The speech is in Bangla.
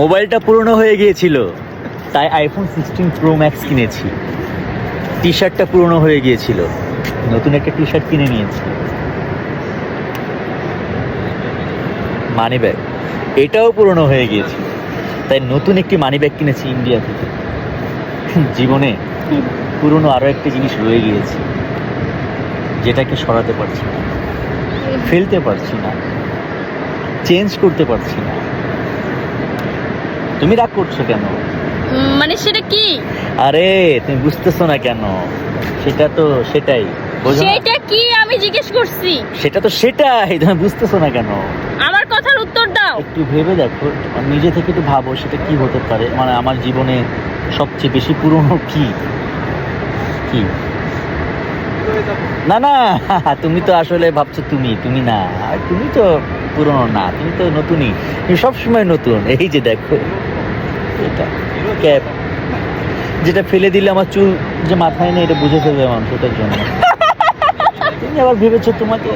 মোবাইলটা পুরনো হয়ে গিয়েছিল, তাই আইফোন সিক্সটিন প্রো ম্যাক্স কিনেছি। টি শার্টটা পুরনো হয়ে গিয়েছিল, নতুন একটা টি শার্ট কিনে নিয়েছি। মানি ব্যাগ এটাও পুরনো হয়ে গিয়েছে তাই নতুন একটি মানি ব্যাগ কিনেছি ইন্ডিয়া থেকে। জীবনে পুরনো আরও একটি জিনিস রয়ে গিয়েছে, যেটাকে সরাতে পারছি না, ফেলতে পারছি না চেঞ্জ করতে পারছি না। তুমি রাগ করছ কেন? মানে সেটা কি? আরে তুমি বুঝতেছো না কেন? সেটা তো সেটাই? সেটা কি আমি জিজ্ঞেস করছি? সেটা তো সেটাই তুমি বুঝতেছো না কেন? আমার কথার উত্তর দাও। একটু ভেবে দেখো নিজে থেকে একটু ভাবো সেটা কি হতে পারে। মানে আমার জীবনে সবচেয়ে বেশি পুরনো কি? কি? না না তুমি তো আসলে ভাবছ তুমি তুমি না। তুমি তো পুরনো না, তুমি তো নতুনই। তুমি সবসময় নতুন। এই যে দেখো, এটা ক্যাপ, যেটা ফেলে দিলে আমার চুল যে মাথায় নেই, এটা বুঝে ফেলবে মানুষ, ওটার জন্য। তুমি আবার ভেবেছো তোমাকে?